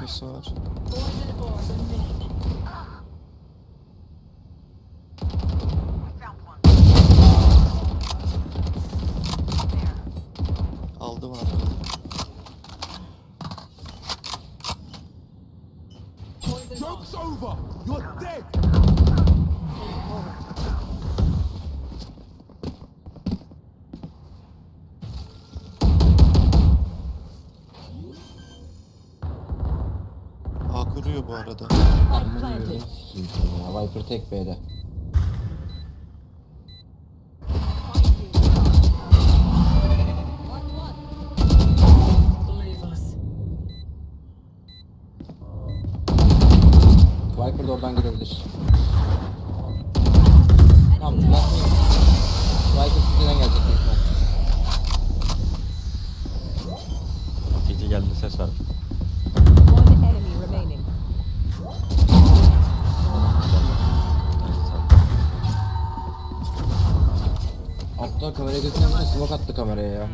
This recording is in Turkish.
arkası var. Aldım abi. Joke's over! You're dead! A kuruyor bu arada. Ya. Viper tek B'de. Viper de oradan girebilir. Tamam. Viper sizden gelecek. Gece geldi ses var. あったカメラがすごかったカメラや。